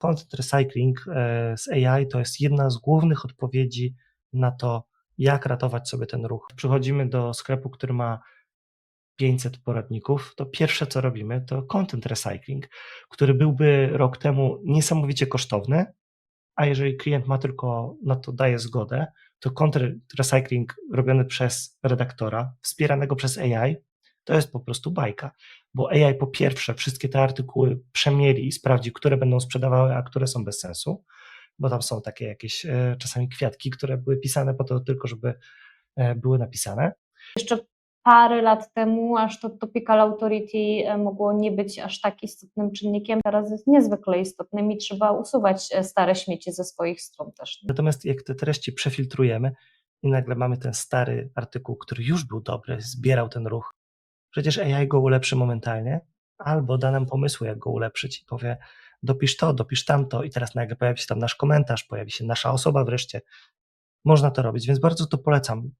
Content recycling e, z AI to jest jedna z głównych odpowiedzi na to, jak ratować sobie ten ruch. Przychodzimy do sklepu, który ma 500 poradników, to pierwsze co robimy to content recycling, który byłby rok temu niesamowicie kosztowny, a jeżeli klient ma tylko na to daje zgodę, to content recycling robiony przez redaktora, wspieranego przez AI, to jest po prostu bajka, bo AI po pierwsze wszystkie te artykuły przemieli i sprawdzi, które będą sprzedawały, a które są bez sensu, bo tam są takie jakieś e, czasami kwiatki, które były pisane po to tylko, żeby e, były napisane. Jeszcze parę lat temu aż to topical authority e, mogło nie być aż tak istotnym czynnikiem, teraz jest niezwykle istotnym i trzeba usuwać stare śmieci ze swoich stron też. Natomiast jak te treści przefiltrujemy i nagle mamy ten stary artykuł, który już był dobry, zbierał ten ruch, przecież AI go ulepszy momentalnie, albo da nam pomysły, jak go ulepszyć i powie, dopisz to, dopisz tamto i teraz nagle pojawi się tam nasz komentarz, pojawi się nasza osoba wreszcie. Można to robić, więc bardzo to polecam.